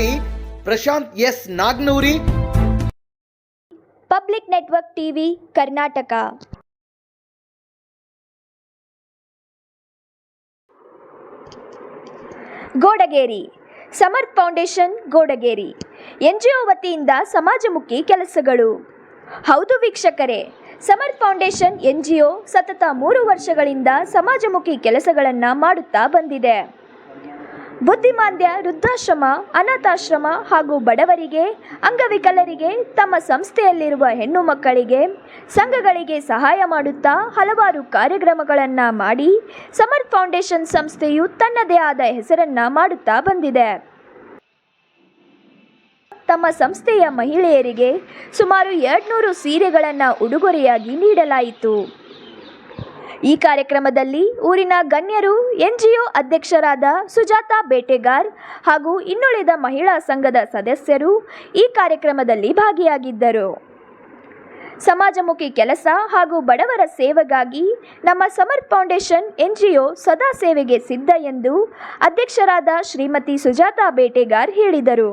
ವರದಿ Prashant S Nagnuri. Public network TV, Karnataka. Godageri, Samarth foundation, Godageri. N G O ವತಿಯಿಂದ ಸಮಾಜಮುಖಿ ಕೆಲಸಗಳು. ಹೌದು ವೀಕ್ಷಕರೇ, ಸಮರ್ಥ್ ಫೌಂಡೇಶನ್ ಎನ್ಜಿಒ ಸತತ ಮೂರು ವರ್ಷಗಳಿಂದ ಸಮಾಜಮುಖಿ ಕೆಲಸಗಳನ್ನು ಮಾಡುತ್ತಾ ಬಂದಿದೆ. ಬುದ್ಧಿಮಾಂದ್ಯ, ವೃದ್ಧಾಶ್ರಮ, ಅನಾಥಾಶ್ರಮ ಹಾಗೂ ಬಡವರಿಗೆ, ಅಂಗವಿಕಲರಿಗೆ, ತಮ್ಮ ಸಂಸ್ಥೆಯಲ್ಲಿರುವ ಹೆಣ್ಣು ಮಕ್ಕಳಿಗೆ, ಸಂಘಗಳಿಗೆ ಸಹಾಯ ಮಾಡುತ್ತಾ ಹಲವಾರು ಕಾರ್ಯಕ್ರಮಗಳನ್ನು ಮಾಡಿ ಸಮರ್ಥ್ ಫೌಂಡೇಶನ್ ಸಂಸ್ಥೆಯು ತನ್ನದೇ ಆದ ಹೆಸರನ್ನು ಮಾಡುತ್ತಾ ಬಂದಿದೆ. ತಮ್ಮ ಸಂಸ್ಥೆಯ ಮಹಿಳೆಯರಿಗೆ ಸುಮಾರು ಎರಡ್ನೂರು ಸೀರೆಗಳನ್ನು ಉಡುಗೊರೆಯಾಗಿ ನೀಡಲಾಯಿತು. ಈ ಕಾರ್ಯಕ್ರಮದಲ್ಲಿ ಊರಿನ ಗಣ್ಯರು, ಎನ್ಜಿಒ ಅಧ್ಯಕ್ಷರಾದ ಸುಜಾತಾ ಬೇಟೆಗಾರ್ ಹಾಗೂ ಇನ್ನುಳಿದ ಮಹಿಳಾ ಸಂಘದ ಸದಸ್ಯರು ಈ ಕಾರ್ಯಕ್ರಮದಲ್ಲಿ ಭಾಗಿಯಾಗಿದ್ದರು. ಸಮಾಜಮುಖಿ ಕೆಲಸ ಹಾಗೂ ಬಡವರ ಸೇವೆಗಾಗಿ ನಮ್ಮ ಸಮರ್ ಫೌಂಡೇಶನ್ ಎನ್ಜಿಒ ಸದಾ ಸೇವೆಗೆ ಸಿದ್ಧ ಎಂದು ಅಧ್ಯಕ್ಷರಾದ ಶ್ರೀಮತಿ ಸುಜಾತಾ ಬೇಟೆಗಾರ್ ಹೇಳಿದರು.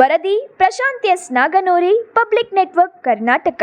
ವರದಿ Prashant S Naganuri, public network Karnataka.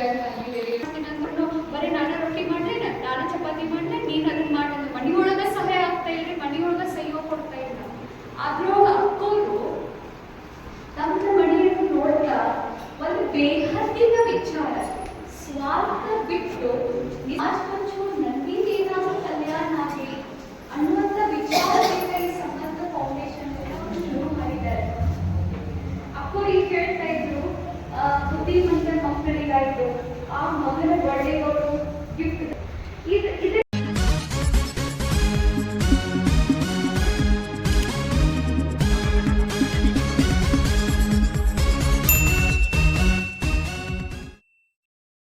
ಬಂದಿದ್ದೇವೆ ಅಂದ್ರೂ ಬರೀ ನಾನು ರೊಟ್ಟಿ ಮಾಡ್ಲೆ ನಾನು ಚಪಾತಿ ಮಾಡ್ಲೆ ನೀನು ಅದನ್ನ ಮಾಡೋದು ಮನಿಯೊಳಗ ಸಹಾಯ ಆಗ್ತಾ ಇಲ್ರಿ ಮನಿಯೊಳಗ ಸಹಯೋಗ ಕೊಡ್ತಾ ಇಲ್ಲ ಅದ್ರೊಳಗ ಅಕ್ಕೋರು ತಮ್ಮ ಮನೆಯನ್ನು ನೋಡ್ತಾ ಒಂದು ಬೇಹದ್ದಿನ ವಿಚಾರ, ಸ್ವಾರ್ಥ ಬಿಟ್ಟು ನಿಜ